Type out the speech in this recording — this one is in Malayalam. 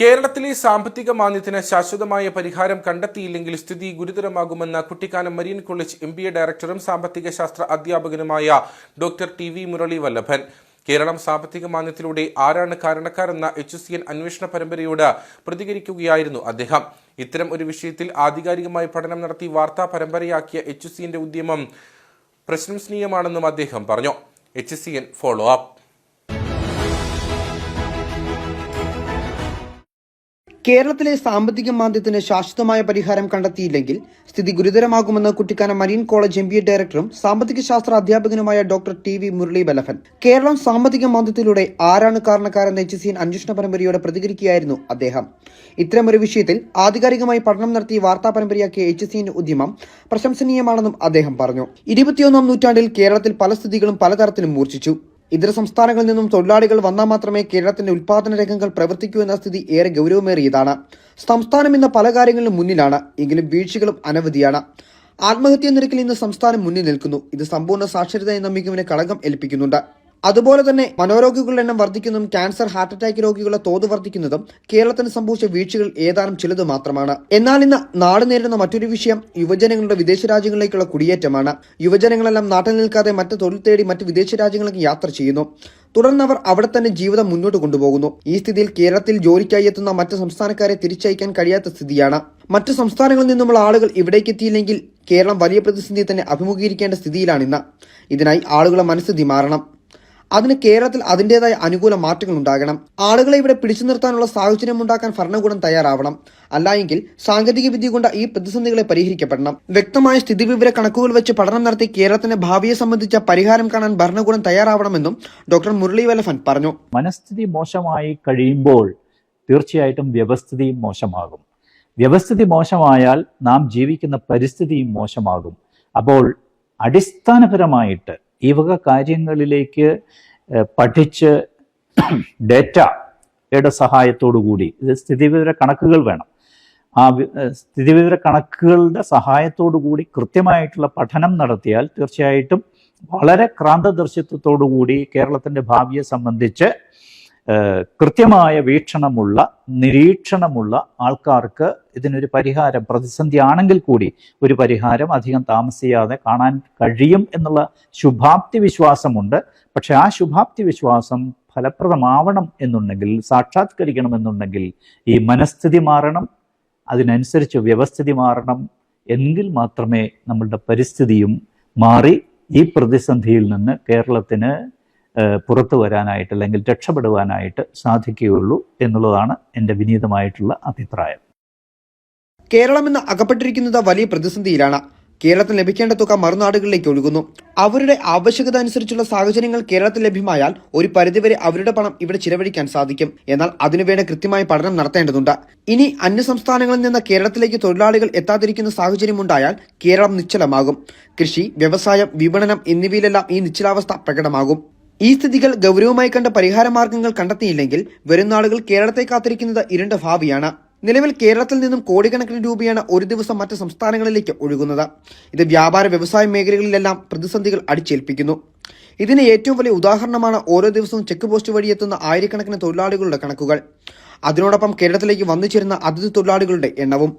കേരളത്തിലെ സാമ്പത്തിക മാന്ദ്യത്തിന് ശാശ്വതമായ പരിഹാരം കണ്ടെത്തിയില്ലെങ്കിൽ സ്ഥിതി ഗുരുതരമാകുമെന്ന് Kuttikkanam Marian college M B A ഡയറക്ടറും സാമ്പത്തിക ശാസ്ത്ര അധ്യാപകനുമായ doctor T V Murali Vallabhan Keralam സാമ്പത്തിക മാന്ദ്യത്തിലൂടെ ആരാണ് കാരണക്കാരെന്ന എച്ച് സി എൻ അന്വേഷണ പരമ്പരയോട് പ്രതികരിക്കുകയായിരുന്നു അദ്ദേഹം. ഇത്തരം ഒരു വിഷയത്തിൽ ആധികാരികമായി പഠനം നടത്തി വാർത്താ പരമ്പരയാക്കിയ എച്ച് സി എന്റെ ഉദ്യമം പ്രശംസനീയമാണെന്നും അദ്ദേഹം പറഞ്ഞു. H C N follow up. കേരളത്തിലെ സാമ്പത്തിക മാന്ദ്യത്തിന് ശാശ്വതമായ പരിഹാരം കണ്ടെത്തിയില്ലെങ്കിൽ സ്ഥിതി ഗുരുതരമാകുമെന്ന് കുട്ടിക്കാനം മരീൻ കോളേജ് എം ഡയറക്ടറും സാമ്പത്തിക ശാസ്ത്ര അധ്യാപകനുമായ ഡോക്ടർ ടി വി മുരളി ബലഫൻ കേരളം സാമ്പത്തിക മാന്ദ്യത്തിലൂടെ ആരാണ് കാരണക്കാരെന്ന എച്ച് സി അന്വേഷണ പരമ്പരയോട് പ്രതികരിക്കുകയായിരുന്നു അദ്ദേഹം. ഇത്തരമൊരു വിഷയത്തിൽ ആധികാരികമായി പഠനം നടത്തി വാർത്താ പരമ്പരയാക്കിയ എച്ച് സി എൻ ഉദ്യമം പ്രശംസനീയമാണെന്നും അദ്ദേഹം പറഞ്ഞു. ഇരുപത്തിയൊന്നാം നൂറ്റാണ്ടിൽ കേരളത്തിൽ പല സ്ഥിതികളും പലതരത്തിലും മൂർച്ഛിച്ചു. ഇതര സംസ്ഥാനങ്ങളിൽ നിന്നും തൊഴിലാളികൾ വന്നാൽ മാത്രമേ കേരളത്തിന്റെ ഉൽപാദന രംഗങ്ങൾ പ്രവർത്തിക്കൂ എന്ന സ്ഥിതി ഏറെ ഗൗരവമേറിയതാണ്. സംസ്ഥാനം ഇന്ന് പല കാര്യങ്ങളിലും മുന്നിലാണ്. എങ്കിലും വീഴ്ചകളും അനവധിയാണ്. ആത്മഹത്യാ നിരക്കിൽ ഇന്ന് സംസ്ഥാനം മുന്നിൽ നിൽക്കുന്നു. ഇത് സമ്പൂർണ സാക്ഷരത എന്ന കളങ്കം ഏൽപ്പിക്കുന്നുണ്ട്. അതുപോലെ തന്നെ മനോരോഗികളുടെ എണ്ണം വർദ്ധിക്കുന്നതും ക്യാൻസർ ഹാർട്ട് അറ്റാക്ക് രോഗികളുടെ തോത് വർദ്ധിക്കുന്നതും കേരളത്തിന് സംഭവിച്ച വീഴ്ചകൾ ഏതാനും ചിലത് മാത്രമാണ്. എന്നാൽ ഇന്ന് നാട് നേരിടുന്ന മറ്റൊരു വിഷയം യുവജനങ്ങളുടെ വിദേശ രാജ്യങ്ങളിലേക്കുള്ള കുടിയേറ്റമാണ്. യുവജനങ്ങളെല്ലാം നാട്ടിൽ നിൽക്കാതെ മറ്റ് തൊഴിൽ തേടി മറ്റ് വിദേശ രാജ്യങ്ങളിലേക്ക് യാത്ര ചെയ്യുന്നു. തുടർന്ന് അവർ അവിടെ തന്നെ ജീവിതം മുന്നോട്ട് കൊണ്ടുപോകുന്നു. ഈ സ്ഥിതിയിൽ കേരളത്തിൽ ജോലിക്കായി എത്തുന്ന മറ്റ് സംസ്ഥാനക്കാരെ തിരിച്ചയക്കാൻ കഴിയാത്ത സ്ഥിതിയാണ്. മറ്റ് സംസ്ഥാനങ്ങളിൽ നിന്നുമുള്ള ആളുകൾ ഇവിടേക്ക് എത്തിയില്ലെങ്കിൽ കേരളം വലിയ പ്രതിസന്ധി തന്നെ അഭിമുഖീകരിക്കേണ്ട സ്ഥിതിയിലാണിന്ന് ഇതിനായി ആളുകളെ മനസ്സിതി മാറണം അതിന് കേരളത്തിൽ അതിന്റെതായ അനുകൂല മാറ്റങ്ങൾ ഉണ്ടാകണം. ആളുകളെ ഇവിടെ പിടിച്ചു നിർത്താനുള്ള സാഹചര്യം ഉണ്ടാക്കാൻ ഭരണകൂടം തയ്യാറാവണം. അല്ലായെങ്കിൽ സാങ്കേതിക വിദ്യ കൊണ്ട് ഈ പ്രതിസന്ധികളെ പരിഹരിക്കപ്പെടണം. വ്യക്തമായ സ്ഥിതിവിവര കണക്കുകൾ വെച്ച് പഠനം നടത്തി കേരളത്തിന്റെ ഭാവിയെ സംബന്ധിച്ച പരിഹാരം കാണാൻ ഭരണകൂടം തയ്യാറാവണമെന്നും ഡോക്ടർ മുരളി വലഫൻ പറഞ്ഞു. മനസ്ഥിതി മോശമായി കഴിയുമ്പോൾ തീർച്ചയായിട്ടും വ്യവസ്ഥിതിയും മോശമാകും. വ്യവസ്ഥിതി മോശമായാൽ നാം ജീവിക്കുന്ന പരിസ്ഥിതിയും മോശമാകും. അപ്പോൾ അടിസ്ഥാനപരമായിട്ട് ഈ വക കാര്യങ്ങളിലേക്ക് പഠിച്ച് ഡേറ്റയുടെ സഹായത്തോടു കൂടി ഇത് സ്ഥിതിവിവര കണക്കുകൾ വേണം. ആ സ്ഥിതിവിവര കണക്കുകളുടെ സഹായത്തോടു കൂടി കൃത്യമായിട്ടുള്ള പഠനം നടത്തിയാൽ തീർച്ചയായിട്ടും വളരെ ക്രാന്തദർശിത്വത്തോടു കൂടി കേരളത്തിന്റെ ഭാവിയെ സംബന്ധിച്ച് കൃത്യമായ വീക്ഷണമുള്ള നിരീക്ഷണമുള്ള ആൾക്കാർക്ക് ഇതിനൊരു പരിഹാരം പ്രതിസന്ധി ആണെങ്കിൽ കൂടി ഒരു പരിഹാരം അധികം താമസിയാതെ കാണാൻ കഴിയും എന്നുള്ള ശുഭാപ്തി വിശ്വാസമുണ്ട്. പക്ഷെ ആ ശുഭാപ്തി വിശ്വാസം ഫലപ്രദമാവണം എന്നുണ്ടെങ്കിൽ സാക്ഷാത്കരിക്കണം എന്നുണ്ടെങ്കിൽ ഈ മനസ്ഥിതി മാറണം അതിനനുസരിച്ച് വ്യവസ്ഥിതി മാറണം എങ്കിൽ മാത്രമേ നമ്മളുടെ പരിസ്ഥിതിയും മാറി ഈ പ്രതിസന്ധിയിൽ നിന്ന് കേരളത്തിന് പുറത്തു വരാനായിട്ട് അല്ലെങ്കിൽ രക്ഷപ്പെടുവാനായിട്ട് സാധിക്കുകയുള്ളൂ എന്നുള്ളതാണ് എന്റെ വിനീതമായിട്ടുള്ള അഭിപ്രായം. കേരളം ഇന്ന് അകപ്പെട്ടിരിക്കുന്നത് വലിയ പ്രതിസന്ധിയിലാണ്. കേരളത്തിൽ ലഭിക്കേണ്ട തുക മറുനാടുകളിലേക്ക് ഒഴുകുന്നു. അവരുടെ ആവശ്യകത അനുസരിച്ചുള്ള സാഹചര്യങ്ങൾ കേരളത്തിൽ ലഭ്യമായാൽ ഒരു പരിധിവരെ അവരുടെ പണം ഇവിടെ ചിലവഴിക്കാൻ സാധിക്കും. എന്നാൽ അതിനുവേണ്ട കൃത്യമായ പഠനം നടത്തേണ്ടതുണ്ട്. ഇനി അന്യ സംസ്ഥാനങ്ങളിൽ നിന്ന് കേരളത്തിലേക്ക് തൊഴിലാളികൾ എത്താതിരിക്കുന്ന സാഹചര്യമുണ്ടായാൽ കേരളം നിശ്ചലമാകും. കൃഷി വ്യവസായം വിപണനം എന്നിവയിലെല്ലാം ഈ നിശ്ചലാവസ്ഥ പ്രകടമാകും. ഈ സ്ഥിതികൾ ഗൗരവമായി കണ്ട പരിഹാര മാർഗങ്ങൾ കണ്ടെത്തിയില്ലെങ്കിൽ വരും നാളുകൾ കേരളത്തെ കാത്തിരിക്കുന്നത് ഇരുണ്ട ഭാവിയാണ്. നിലവിൽ കേരളത്തിൽ നിന്നും കോടിക്കണക്കിന് രൂപയാണ് ഒരു ദിവസം മറ്റ് സംസ്ഥാനങ്ങളിലേക്ക് ഒഴുകുന്നത്. ഇത് വ്യാപാര വ്യവസായ മേഖലകളിലെല്ലാം പ്രതിസന്ധികൾ അടിച്ചേൽപ്പിക്കുന്നു. ഇതിന് ഏറ്റവും വലിയ ഉദാഹരണമാണ് ഓരോ ദിവസവും ചെക്ക് പോസ്റ്റ് വഴി എത്തുന്ന ആയിരക്കണക്കിന് തൊഴിലാളികളുടെ കണക്കുകൾ. അതിനോടൊപ്പം കേരളത്തിലേക്ക് വന്നു ചേരുന്ന അതിഥി തൊഴിലാളികളുടെ എണ്ണവും.